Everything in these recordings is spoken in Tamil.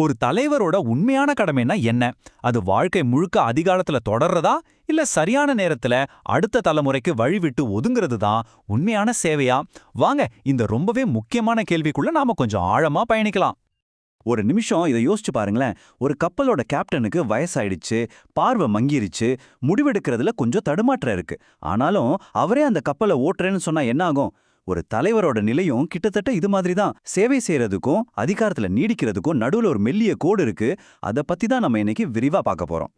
ஒரு தலைவரோட உண்மையான கடமைன்னா என்ன? அது வாழ்க்கை முழுக்க அதிகாலத்துல தொடர்றதா? இல்ல சரியான நேரத்துல அடுத்த தலைமுறைக்கு வழிவிட்டு ஒதுங்கிறது தான் உண்மையான சேவையா? வாங்க இந்த ரொம்பவே முக்கியமான கேள்விக்குள்ள நாம கொஞ்சம் ஆழமா பயணிக்கலாம். ஒரு நிமிஷம் இதை யோசிச்சு பாருங்களேன். ஒரு கப்பலோட கேப்டனுக்கு வயசாயிடுச்சு பார்வை மங்கிருச்சு முடிவெடுக்கிறதுல கொஞ்சம் தடுமாற்றம் இருக்கு. ஆனாலும் அவரே அந்த கப்பலை ஓட்டுறேன்னு சொன்னா என்ன ஆகும்? ஒரு தலைவரோட நிலையும் கிட்டத்தட்ட இது மாதிரி தான் சேவை செய்யறதுக்கும் அதிகாரத்துல நீடிக்கிறதுக்கும் நடுவுல ஒரு மெல்லிய கோடு இருக்கு. அதை பத்தி தான் நம்ம இன்னைக்கு விரிவா பார்க்க போறோம்.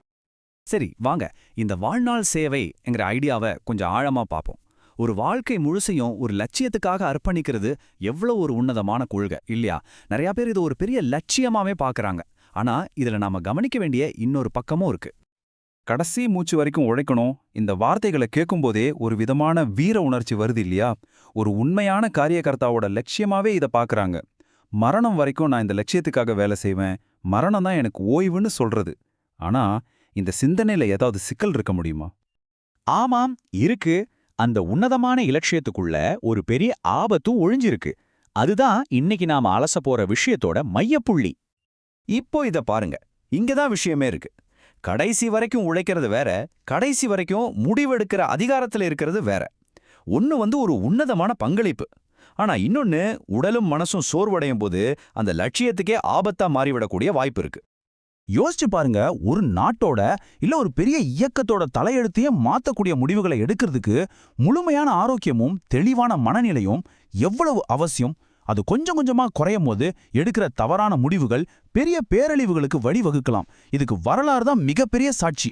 சரி வாங்க. இந்த வாழ்நாள் சேவைங்கிற ஐடியாவை கொஞ்சம் ஆழமா பார்ப்போம். ஒரு வாழ்க்கை முழுசையும் ஒரு லட்சியத்துக்காக அர்ப்பணிக்கிறது எவ்வளோ ஒரு உன்னதமான கொள்கை இல்லையா? நிறைய பேர் இது ஒரு பெரிய லட்சியமாவே பார்க்கறாங்க. ஆனா இதுல நாம கவனிக்க வேண்டிய இன்னொரு பக்கமும் இருக்கு. கடைசி மூச்சு வரைக்கும் உழைக்கணும். இந்த வார்த்தைகளை கேட்கும்போதே ஒரு விதமான வீர உணர்ச்சி வருது இல்லையா? ஒரு உண்மையான காரியகர்த்தாவோட லட்சியமாவே இதை பார்க்குறாங்க. மரணம் வரைக்கும் நான் இந்த லட்சியத்துக்காக வேலை செய்வேன். மரணம் தான் எனக்கு ஓய்வுன்னு சொல்றது. ஆனா இந்த சிந்தனையில ஏதாவது சிக்கல் இருக்க முடியுமா? ஆமாம் இருக்கு. அந்த உன்னதமான இலட்சியத்துக்குள்ள ஒரு பெரிய ஆபத்தும் ஒழிஞ்சிருக்கு. அதுதான் இன்னைக்கு நாம அலச போற விஷயத்தோட மையப்புள்ளி. இப்போ இத பாருங்க. இங்க தான் விஷயமே இருக்கு. கடைசி வரைக்கும் உழைக்கிறது வேற கடைசி வரைக்கும் முடிவெடுக்கிற அதிகாரத்துல இருக்கிறது வேற. ஒன்னு வந்து ஒரு உன்னதமான பங்களிப்பு. ஆனா இன்னொன்னு உடலும் மனசும் சோர்வடையும் போது அந்த லட்சியத்துக்கே ஆபத்தா மாறிவிடக்கூடிய வாய்ப்பு இருக்கு. யோசிச்சு பாருங்க ஒரு நாட்டோட இல்ல ஒரு பெரிய இயக்கத்தோட தலையெழுத்தையே மாத்தக்கூடிய முடிவுகளை எடுக்கிறதுக்கு முழுமையான ஆரோக்கியமும் தெளிவான மனநிலையும் எவ்வளவு அவசியம்? அது கொஞ்சம் கொஞ்சமா குறையும் போது எடுக்கிற தவறான முடிவுகள் பெரிய பேரழிவுகளுக்கு வழிவகுக்கலாம். இதுக்கு வரலாறு தான் மிகப்பெரிய சாட்சி.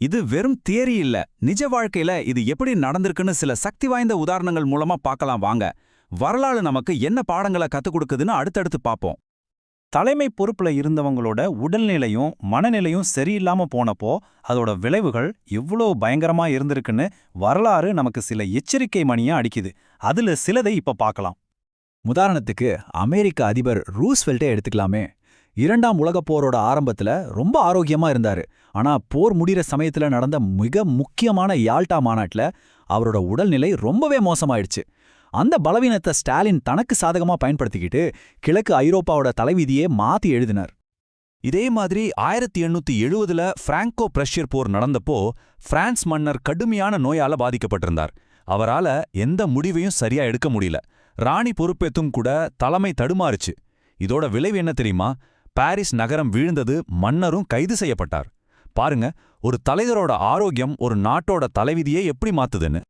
இது வெறும் தியரி இல்ல. நிஜ வாழ்க்கையில இது எப்படி நடந்திருக்குன்னு சில சக்தி வாய்ந்த உதாரணங்கள் மூலமா பார்க்கலாம் வாங்க. வரலாறு நமக்கு என்ன பாடங்களை கத்துக் கொடுக்குதுன்னு அடுத்தடுத்து பார்ப்போம். தலைமை பொறுப்புல இருந்தவங்களோட உடல்நிலையும் மனநிலையும் சரியில்லாம போனப்போ அதோட விளைவுகள் எவ்வளோ பயங்கரமா இருந்திருக்குன்னு வரலாறு நமக்கு சில எச்சரிக்கை மணியா அடிக்குது. அதுல சிலதை இப்ப பார்க்கலாம். உதாரணத்துக்கு அமெரிக்க அதிபர் ரூஸ்வெல்ட்டே எடுத்துக்கலாமே. இரண்டாம் உலகப் போரோட ஆரம்பத்துல ரொம்ப ஆரோக்கியமா இருந்தாரு. ஆனா போர் முடிகிற சமயத்துல நடந்த மிக முக்கியமான யால்டா மாநாட்டில் அவரோட உடல்நிலை ரொம்பவே மோசமாயிடுச்சு. அந்த பலவீனத்தை ஸ்டாலின் தனக்கு சாதகமா பயன்படுத்திக்கிட்டு கிழக்கு ஐரோப்பாவோட தலைவிதியே மாத்தி எழுதினார். இதே மாதிரி ஆயிரத்தி எண்ணூத்தி எழுவதுல பிராங்கோ பிரஷ்யர் போர் நடந்தப்போ பிரான்ஸ் மன்னர் கடுமையான நோயால பாதிக்கப்பட்டிருந்தார். அவரால எந்த முடிவையும் சரியா எடுக்க முடியல. ராணி பொறுப்பேத்தும் கூட தலைமை தடுமாறுச்சு. இதோட விளைவு என்ன தெரியுமா? பாரிஸ் நகரம் வீழ்ந்தது மன்னரும் கைது செய்யப்பட்டார். பாருங்க ஒரு தலைவரோட ஆரோக்கியம் ஒரு நாட்டோட தலைவிதியே எப்படி மாத்துதுன்னு.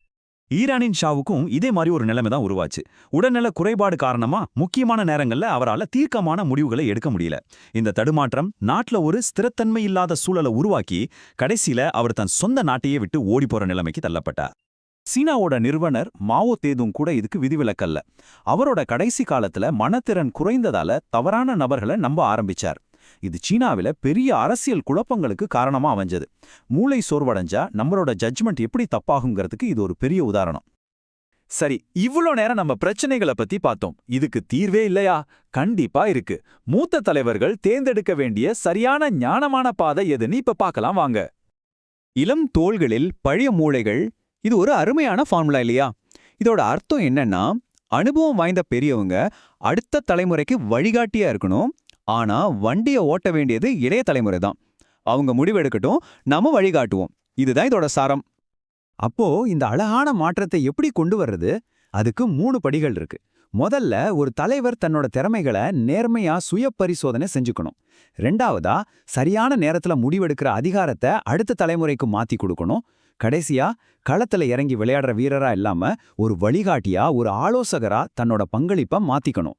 ஈரானின் ஷாவுக்கும் இதே மாதிரி ஒரு நிலைமை தான் உருவாச்சு. உடல்நல குறைபாடு காரணமா முக்கியமான நேரங்கள்ல அவரால தீர்க்கமான முடிவுகளை எடுக்க முடியல. இந்த தடுமாற்றம் நாட்டுல ஒரு ஸ்திரத்தன்மை இல்லாத சூழலை உருவாக்கி கடைசியில அவர் தன் சொந்த நாட்டையே விட்டு ஓடிப்போற நிலைமைக்கு தள்ளப்பட்டார். சீனாவோட நிறுவனர் மாவோ தேதும் கூட இதுக்கு விதிவிலக்கல்ல. அவரோட கடைசி காலத்துல மனத்திறன் குறைந்ததால தவறான நபர்களை நம்ப ஆரம்பிச்சார். இது சீனாவில பெரிய அரசியல் குழப்பங்களுக்கு காரணமா அமைஞ்சது. மூளை சோர்வடைஞ்சா நம்மளோட ஜட்ஜ்மெண்ட் எப்படி தப்பாகுங்கிறதுக்கு இது ஒரு பெரிய உதாரணம். சரி இவ்ளோ நேரம் நம்ம பிரச்சனைகளை பத்தி பார்த்தோம். இதுக்கு தீர்வே இல்லையா? கண்டிப்பா இருக்கு. மூத்த தலைவர்கள் தேர்ந்தெடுக்க வேண்டிய சரியான ஞானமான பாதை எதுன்னு இப்ப பார்க்கலாம் வாங்க. இளம் தோள்களில் பழைய மூளைகள் இது ஒரு அருமையான ஃபார்முலா இல்லையா? இதோட அர்த்தம் என்னன்னா அனுபவம் வாய்ந்த பெரியவங்க அடுத்த தலைமுறைக்கு வழிகாட்டியா இருக்கணும். ஆனா வண்டியை ஓட்ட வேண்டியது இளைய தலைமுறை தான். அவங்க முடிவெடுக்கட்டும் நம்ம வழிகாட்டுவோம். இதுதான் இதோட சாரம். அப்போ இந்த அழகான மாற்றத்தை எப்படி கொண்டு வர்றது? அதுக்கு மூணு படிகள் இருக்கு. முதல்ல ஒரு தலைவர் தன்னோட திறமைகளை நேர்மையா சுய பரிசோதனை செஞ்சுக்கணும். ரெண்டாவதா சரியான நேரத்துல முடிவெடுக்கிற அதிகாரத்தை அடுத்த தலைமுறைக்கு மாத்தி கொடுக்கணும். கடைசியா களத்துல இறங்கி விளையாடுற வீரரா இல்லாம ஒரு வழிகாட்டியா ஒரு ஆலோசகரா தன்னோட பங்களிப்பை மாத்திக்கணும்.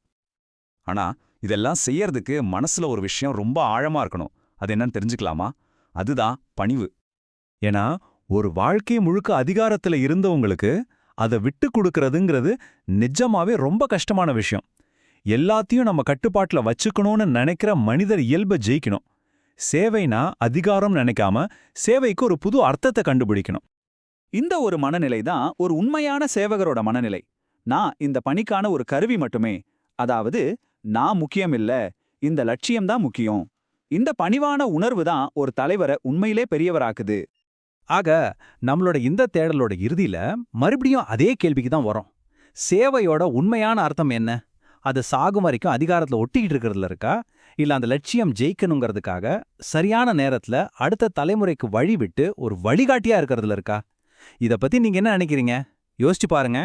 ஆனா இதெல்லாம் செய்யறதுக்கு மனசுல ஒரு விஷயம் ரொம்ப ஆழமா இருக்கணும். அது என்னன்னு தெரிஞ்சுக்கலாமா? அதுதான் பணிவு. ஏன்னா ஒரு வாழ்க்கை முழுக்க அதிகாரத்துல இருந்தவங்களுக்கு அதை விட்டு கொடுக்கறதுங்கிறது நிஜமாவே ரொம்ப கஷ்டமான விஷயம். எல்லாத்தையும் நம்ம கட்டுப்பாட்டுல வச்சுக்கணும்னு நினைக்கிற மனிதர் இயல்பை ஜெயிக்கணும். சேவைனா அதிகாரம் நினைக்காம சேவைக்கு ஒரு புது அர்த்தத்தை கண்டுபிடிக்கணும். இந்த ஒரு மனநிலை தான் ஒரு உண்மையான சேவகரோட மனநிலை. நான் இந்த பணிக்கான ஒரு கருவி மட்டுமே. அதாவது நான் முக்கியம் இல்ல இந்த லட்சியம்தான் முக்கியம். இந்த பணிவான உணர்வு தான் ஒரு தலைவரை உண்மையிலே பெரியவராக்குது. ஆக நம்மளோட இந்த தேடலோட இறுதியில மறுபடியும் அதே கேள்விக்கு தான் வரும். சேவையோட உண்மையான அர்த்தம் என்ன? அது சாகும் வரைக்கும் அதிகாரத்துல ஒட்டிக்கிட்டு இருக்கிறதுல இருக்கா? இல்ல அந்த லட்சியம் ஜெயிக்கணுங்கிறதுக்காக சரியான நேரத்துல அடுத்த தலைமுறைக்கு வழி விட்டு ஒரு வழிகாட்டியா இருக்கிறதுல இருக்கா? இத பத்தி நீங்க என்ன நினைக்கிறீங்க? யோசிச்சு பாருங்க.